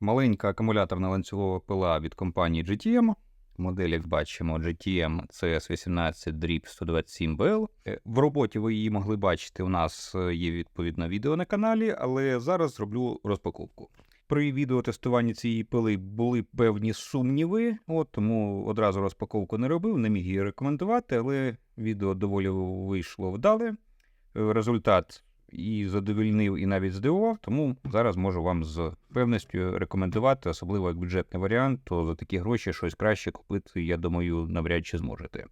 Маленька акумуляторна ланцюгова пила від компанії GTM. Модель, бачимо, GTM CS18 DRIP 127BL. Е, В роботі ви її могли бачити. У нас е, є відповідне відео на каналі, але зараз зроблю розпаковку. При відеотестуванні цієї пили були певні сумніви, от тому одразу розпаковку не робив, не міг її рекомендувати, але відео доволі вийшло вдале. Е, Результат і задовільнив, і навіть здивував, тому зараз можу вам з певністю рекомендувати, особливо як бюджетний варіант, то за такі гроші щось краще купити, я думаю, навряд чи зможете.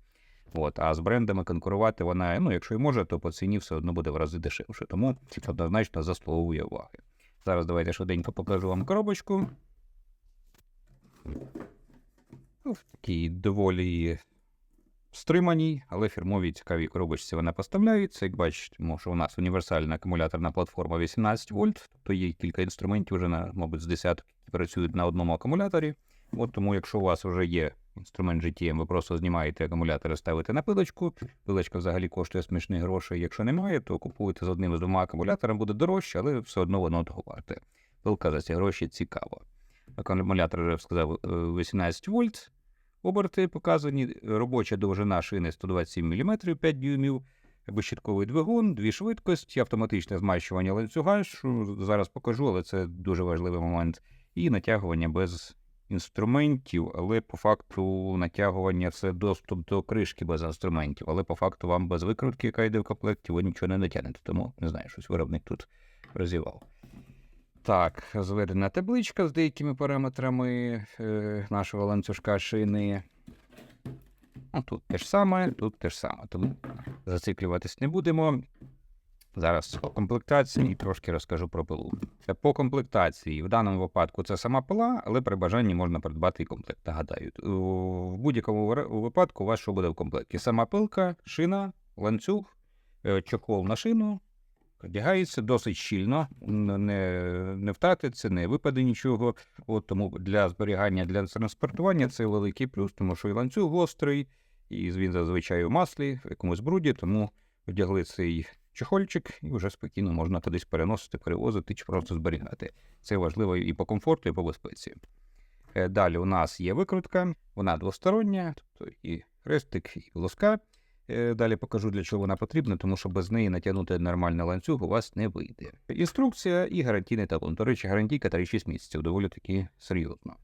От, а з брендами конкурувати вона, ну, якщо і може, то по ціні все одно буде в рази дешевше. Тому однозначно заслуговує уваги. Зараз давайте швиденько покажу вам коробочку. Ну, В такій доволі стриманій, але фірмовій цікавій коробочці вона поставляється. Як бачите, що у нас універсальна акумуляторна платформа 18 вольт, тобто є кілька інструментів вже, на, мабуть, з десяток, які працюють на одному акумуляторі. От тому, якщо у вас вже є інструмент GTM, ви просто знімаєте акумулятор і ставите на пилочку. Пилочка взагалі коштує смішних грошей. Якщо немає, то купуєте з одним з двома акумуляторами, буде дорожче, але все одно воно того варте. Пилка за ці гроші цікава. Акумулятор, вже сказав, е, 18 вольт. Оберти показані. Робоча довжина шини 127 мм, 5 дюймів, безщитковий двигун, дві швидкості, автоматичне змащування ланцюга, що зараз покажу, але це дуже важливий момент. І натягування без інструментів, але по факту натягування це доступ до кришки без інструментів. Але по факту вам без викрутки, яка йде в комплекті, ви нічого не натягнете. Тому не знаю, щось виробник тут розівав. Так, зведена табличка з деякими параметрами е, нашого ланцюжка шини. Ну, тут те ж саме, тут те ж саме, тому зациклюватись не будемо. Зараз по комплектації трошки розкажу про пилу. Е, По комплектації, в даному випадку це сама пила, але при бажанні можна придбати і комплект. Нагадаю, в будь-якому випадку у вас що буде в комплекті? Сама пилка, шина, ланцюг, е, чохол на шину, Одягається досить щільно, не, не втратиться, не випаде нічого. От тому для зберігання, для транспортування це великий плюс, тому що і ланцюг гострий, і він зазвичай у маслі, в якомусь бруді, тому одягли цей чехольчик і вже спокійно можна кудись переносити, перевозити чи просто зберігати. Це важливо і по комфорту, і по безпеці. Е, Далі у нас є викрутка, вона двостороння, тобто і хрестик, і лоска. Е, Далі покажу, для чого вона потрібна, тому що без неї натягнути нормальний ланцюг у вас не вийде. Інструкція і гарантійний талон. До речі, гарантійка 3-6 місяців, доволі таки серйозно.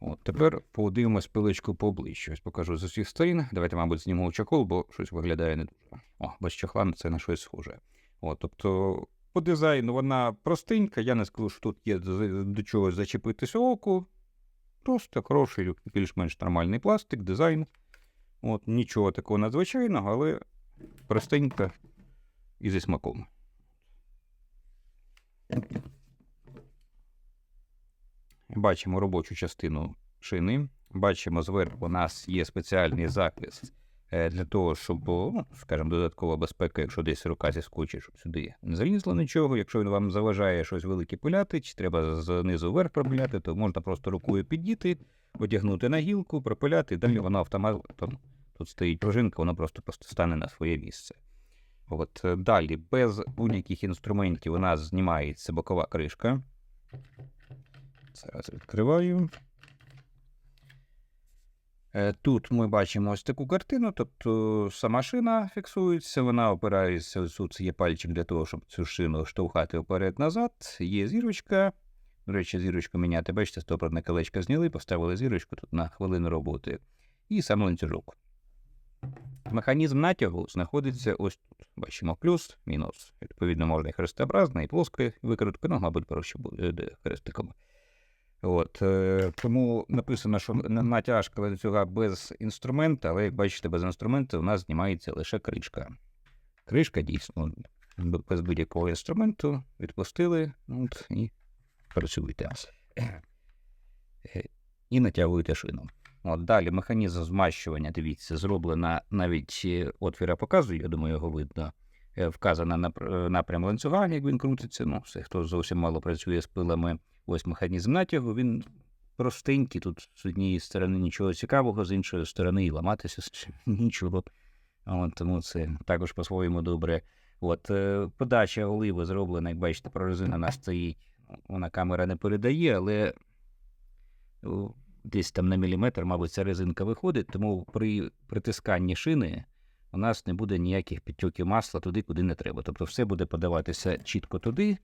От тепер подивимось пилочку поближче. Ось покажу з усіх сторін. Давайте, мабуть, знімемо чохол, бо щось виглядає не дуже. О, без чохла це на щось схоже. От, тобто, по дизайну вона простенька. Я не скажу, що тут є до чогось зачепитися оку. Просто хороший, більш-менш нормальний пластик, дизайн. От, нічого такого надзвичайного, але простенько і зі смаком. Бачимо робочу частину шини. Бачимо, зверху у нас є спеціальний захист е, для того, щоб, ну, скажімо, додаткова безпека, якщо десь рука зіскочить, щоб сюди не залізло нічого. Якщо він вам заважає щось велике пиляти, чи треба знизу вверх пропиляти, то можна просто рукою піддіти, одягнути на гілку, пропиляти, і далі вона автоматом тут стоїть пружинка, вона просто просто стане на своє місце. От е, далі, без будь-яких інструментів у нас знімається бокова кришка. Зараз відкриваю. Е, Тут ми бачимо ось таку картину, тобто сама шина фіксується, вона опирається, тут є пальчик для того, щоб цю шину штовхати вперед-назад. Є зірочка. До речі, зірочку міняти, бачите, стопорне колечко зняли, поставили зірочку тут на хвилину роботи. І сам ланцюжок. Механізм натягу знаходиться ось тут. Бачимо плюс, мінус. Відповідно, можна і хрестообразна, і плоскою викрутки, ну, мабуть, проще буде хрестиком. От, е, тому написано, що на- натяжка ланцюга без інструмента, але як бачите, без інструменту у нас знімається лише кришка. Кришка дійсно без будь-якого інструменту відпустили от, і працюєте. Е, І натягуєте шину. От далі механізм змащування, дивіться, зроблена навіть е, отвір я показую, я думаю, його видно. Е, Вказано нап- е, напрям ланцюга, як він крутиться. Ну, все, хто зовсім мало працює з пилами, ось механізм натягу. Він простенький. Тут з однієї сторони нічого цікавого, з іншої сторони і ламатися нічого. От, тому це також по-своєму добре. От, подача оливи зроблена, як бачите, прорезинена стоїть вона камера не передає, але десь там на міліметр, мабуть, ця резинка виходить, тому при притисканні шини у нас не буде ніяких підтьоків масла туди, куди не треба. Тобто все буде подаватися чітко туди,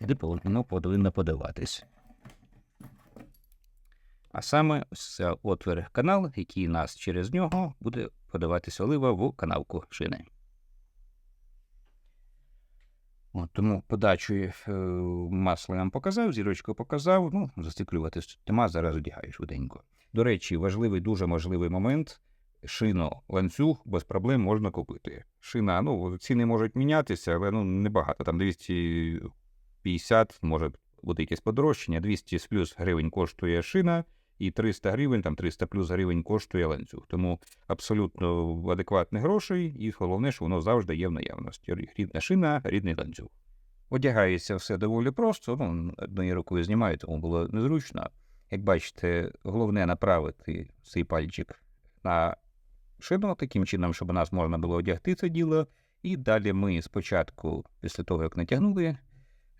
де воно повинно подаватись. А саме це отвір канал, який нас через нього буде подаватися олива в канавку шини. Тому подачу е, масла я вам показав, зірочку показав. Ну, зациклювати нема, зараз одягаю швиденько. До речі, важливий, дуже важливий момент. Шину ланцюг без проблем можна купити. Шина, ну, ціни можуть мінятися, але ну, небагато. Там 250, може бути якесь подорожчання, 200 з плюс гривень коштує шина, і 300 гривень, там 300 плюс гривень коштує ланцюг. Тому абсолютно адекватних грошей, і головне, що воно завжди є в наявності. Рідна шина, рідний ланцюг. Одягається все доволі просто, ну, однією рукою знімаю, тому було незручно. Як бачите, головне направити цей пальчик на шину таким чином, щоб у нас можна було одягти це діло. І далі ми спочатку, після того, як натягнули,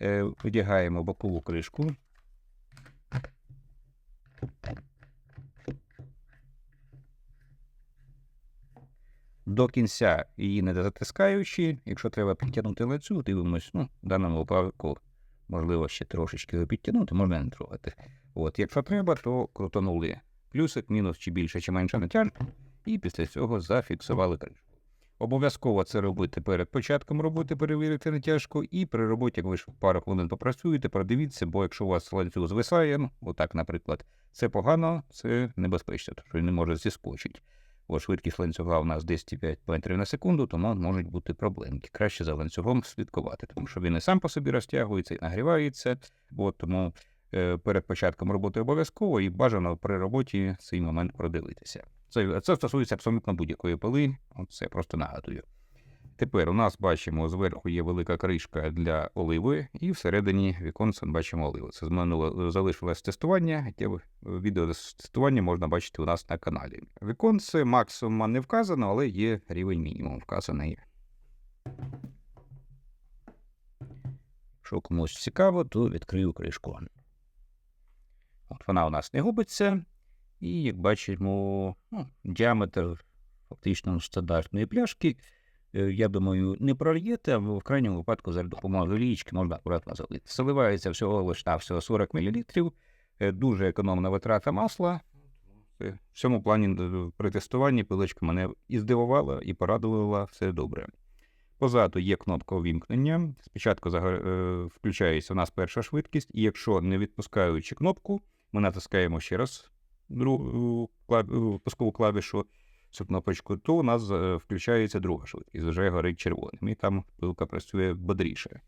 е, одягаємо бокову кришку. До кінця її не затискаючи, якщо треба підтягнути лицю, дивимось, ну, в даному випадку, можливо, ще трошечки його підтягнути, можна не трогати. От, якщо треба, то крутанули плюсик, мінус чи більше, чи менше натяжка, і після цього зафіксували кришку. Обов'язково це робити перед початком роботи, перевірити натяжку, і при роботі, як ви ж пару хвилин попрацюєте, продивіться, бо якщо у вас ланцюг звисає, ну, отак, наприклад, це погано, це небезпечно, тому що він не може зіскочити. Бо швидкість ланцюга у нас 10,5 метрів на секунду, тому можуть бути проблемки. Краще за ланцюгом слідкувати, тому що він і сам по собі розтягується і нагрівається. От, тому перед початком роботи обов'язково і бажано при роботі цей момент продивитися. Це, це стосується абсолютно будь-якої пили, це просто нагадую. Тепер у нас бачимо, зверху є велика кришка для оливи, і всередині віконця бачимо оливу. Це з минулого залишилось тестування, відео з тестування можна бачити у нас на каналі. Віконце максимум не вказано, але є рівень мінімум вказаний. Якщо комусь цікаво, то відкрию кришку. От вона у нас не губиться. І, як бачимо, ну, діаметр фактично стандартної пляшки, е, я думаю, не прольєте, а в крайньому випадку за допомогою лічки можна акуратно залити. Заливається всього лише на всього 40 мл, дуже економна витрата масла. Е, В цьому плані е, при тестуванні пилочка мене і здивувала, і порадувала все добре. Позаду є кнопка увімкнення. Спочатку е, включається у нас перша швидкість, і якщо не відпускаючи кнопку, ми натискаємо ще раз другу пускову клавішу, цю кнопочку, то у нас е, включається друга швидкість, вже горить червоним, і там пилка працює бодріше.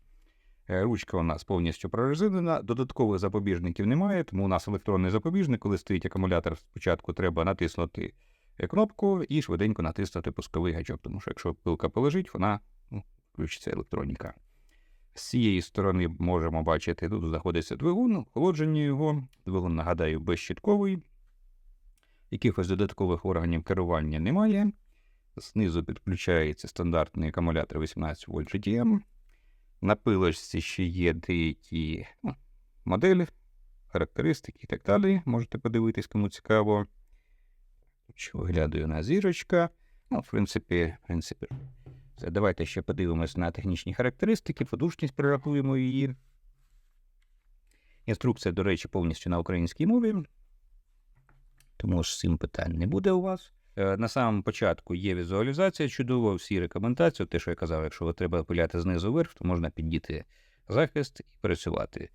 Е, Ручка у нас повністю прорезинена, додаткових запобіжників немає, тому у нас електронний запобіжник, коли стоїть акумулятор, спочатку треба натиснути е, кнопку і швиденько натиснути пусковий гачок, тому що якщо пилка полежить, вона ну, включиться електроніка. З цієї сторони можемо бачити, тут знаходиться двигун, охолодження його. Двигун, нагадаю, безщитковий. Якихось додаткових органів керування немає. Знизу підключається стандартний акумулятор 18 вольт GTM. На пилочці ще є деякі ну, моделі, характеристики і так далі. Можете подивитись, кому цікаво. Що виглядає на зірочка. Ну, в принципі, в принципі. Давайте ще подивимось на технічні характеристики, подушність прирахуємо її. Інструкція, до речі, повністю на українській мові. Тому ж цим питань не буде у вас. Е, На самому початку є візуалізація чудова, всі рекомендації. Те, що я казав, якщо треба пиляти знизу вверх, то можна піддіти захист і працювати.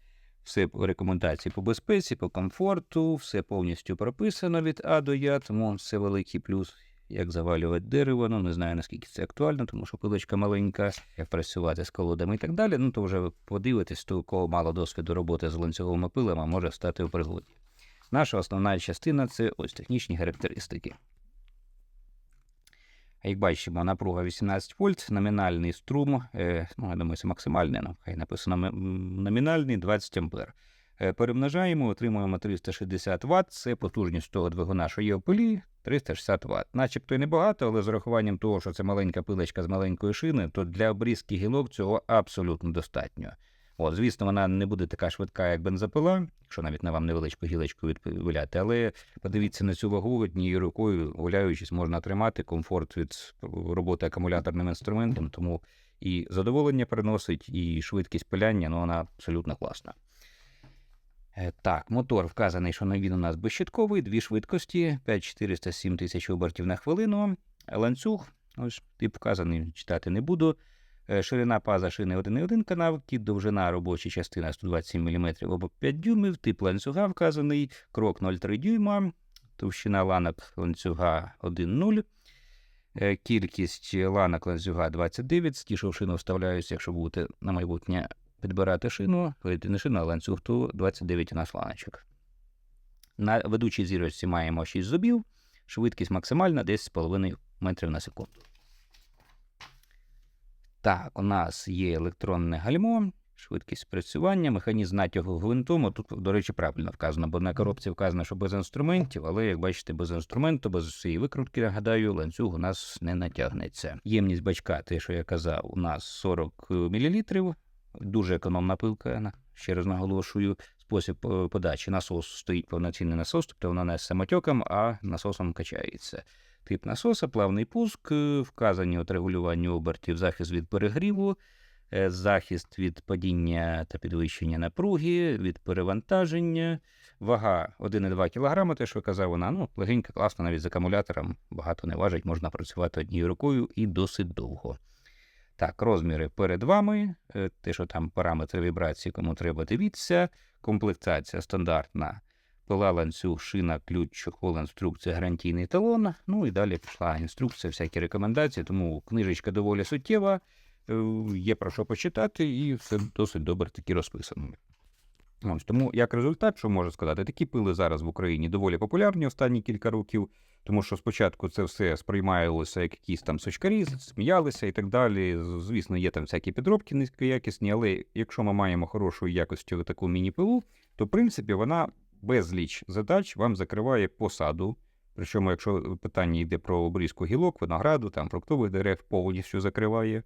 Все рекомендації по безпеці, по комфорту, все повністю прописано від А до Я, тому це великий плюс. Як завалювати дерево, ну не знаю наскільки це актуально, тому що пилочка маленька, як працювати з колодами і так далі. Ну то вже ви подивитесь, то у кого мало досвіду роботи з ланцюговими пилами, може стати у пригоді. Наша основна частина це ось технічні характеристики. Як бачимо, напруга 18 вольт, номінальний струм, е, ну, я думаю, це максимальний, ну, хай написано номінальний 20 ампер. Е, Перемножаємо, отримуємо 360 Вт, це потужність того двигуна, що є в пилі, 360 Вт. Начебто і небагато, але з урахуванням того, що це маленька пилочка з маленької шини, то для обрізки гілок цього абсолютно достатньо. От, звісно, вона не буде така швидка, як бензопила, якщо навіть на вам невеличку гілочку відпиляти, але подивіться на цю вагу однією рукою, гуляючись, можна тримати комфорт від роботи акумуляторним інструментом, тому і задоволення приносить, і швидкість пиляння, ну вона абсолютно класна. Е, Так, мотор вказаний, що він у нас безщитковий, дві швидкості, 5400 7000 обертів на хвилину. Ланцюг, ось тип вказаний, читати не буду. Е, Ширина паза шини 1,1 канав, кіт довжина робоча частина 127 мм або 5 дюймів, тип ланцюга вказаний, крок 0,3 дюйма, товщина ланок ланцюга 1,0. Е, Кількість ланок ланцюга 29, ті, що в шину вставляються, якщо будете на майбутнє підбирати шину, не шину, а ланцюг, то 29 у нас ланочок. На ведучій зірочці маємо 6 зубів, швидкість максимальна 10,5 метрів на секунду. Так, у нас є електронне гальмо, швидкість працювання, механізм натягу гвинтом. Тут, до речі, правильно вказано, бо на коробці вказано, що без інструментів, але як бачите, без інструменту, без цієї викрутки, нагадаю, ланцюг у нас не натягнеться. Ємність бачка, те, що я казав, у нас 40 мл. Дуже економна пилка, ще раз наголошую. Спосіб е, подачі насос стоїть повноцінний насос, тобто вона не з самотьоком, а насосом качається. Тип насоса, плавний пуск, е, вказані от регулювання обертів, захист від перегріву, е, захист від падіння та підвищення напруги, від перевантаження, вага 1,2 кг, те, що казав вона, ну, легенька, класна, навіть з акумулятором, багато не важить, можна працювати однією рукою і досить довго. Так, розміри перед вами, е, те, що там параметри вібрації, кому треба, дивіться. Комплектація стандартна. Пила ланцюг, шина, ключ, чохол, інструкція, гарантійний талон. Ну і далі пішла інструкція, всякі рекомендації. Тому книжечка доволі суттєва, е, є про що почитати, і все досить добре таки розписано. Ось тому, як результат, що можу сказати, такі пили зараз в Україні доволі популярні останні кілька років, тому що спочатку це все сприймалося як якісь там сучкарі, сміялися і так далі. Звісно, є там всякі підробки низькоякісні, але якщо ми маємо хорошої якості таку міні-пилу, то в принципі вона безліч задач вам закриває посаду. Причому, якщо питання йде про обрізку гілок, винограду, там фруктових дерев повністю закриває,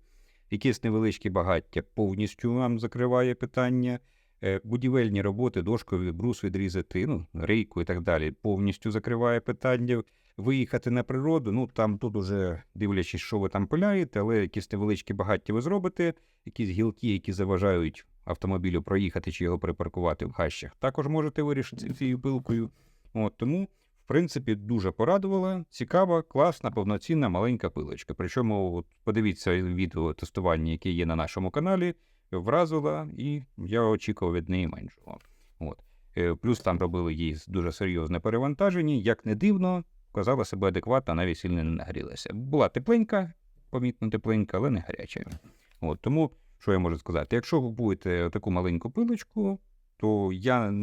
якісь невеличкі багаття повністю вам закриває питання. Е, Будівельні роботи, дошкові, брус відрізати, ну, рейку і так далі, повністю закриває питання. Виїхати на природу, ну там тут уже дивлячись, що ви там пиляєте, але якісь невеличкі багаття ви зробите, якісь гілки, які заважають автомобілю проїхати чи його припаркувати в хащах, також можете вирішити цією пилкою. От тому, в принципі, дуже порадувала. Цікава, класна, повноцінна маленька пилочка. Причому, от, подивіться відео тестування, яке є на нашому каналі, вразила, і я очікував від неї меншого. От. Е, Плюс там робили їй дуже серйозне перевантаження. Як не дивно, показала себе адекватно, навіть сильно не нагрілася. Була тепленька, помітно тепленька, але не гаряча. От, тому, що я можу сказати, якщо ви будете таку маленьку пилочку, то я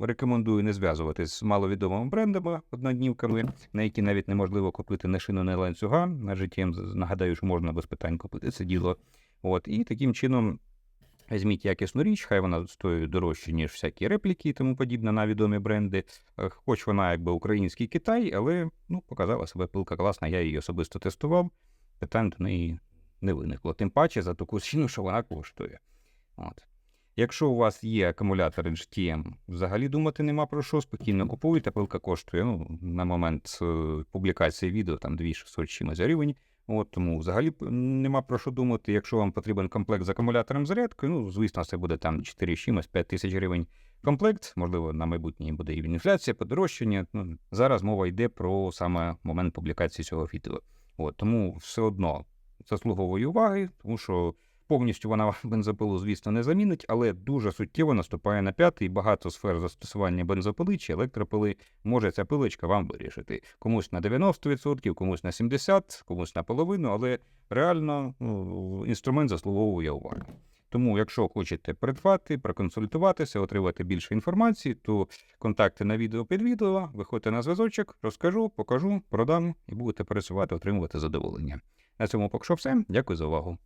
рекомендую не зв'язуватись з маловідомими брендами, одноднівками, на які навіть неможливо купити не шину, не ланцюга. На життя нагадаю, що можна без питань купити це діло. От, і таким чином візьміть якісну річ, хай вона стоїть дорожче, ніж всякі репліки і тому подібне на відомі бренди. Е, Хоч вона якби український Китай, але ну, показала себе пилка класна, я її особисто тестував. Питань до неї не виникло. Тим паче за таку ціну, що вона коштує. От. Якщо у вас є акумулятор HTM, взагалі думати нема про що, спокійно купуйте, пилка коштує ну, на момент е, публікації відео там 2600 чимось гривень. От, тому взагалі нема про що думати. Якщо вам потрібен комплект з акумулятором зарядки, ну, звісно, це буде там 4 чимось, 5 тисяч гривень комплект. Можливо, на майбутнє буде і інфляція, подорожчання. Ну, зараз мова йде про саме момент публікації цього відео. От, тому все одно заслуговує уваги, тому що повністю вона бензопилу, звісно, не замінить, але дуже суттєво наступає на п'ятий. Багато сфер застосування бензопили чи електропили може ця пилочка вам вирішити. Комусь на 90%, комусь на 70%, комусь на половину, але реально ну, інструмент заслуговує уваги. Тому, якщо хочете придбати, проконсультуватися, отримати більше інформації, то контакти на відео під відео, виходьте на зв'язочок, розкажу, покажу, продам і будете працювати, отримувати задоволення. На цьому поки що все. Дякую за увагу.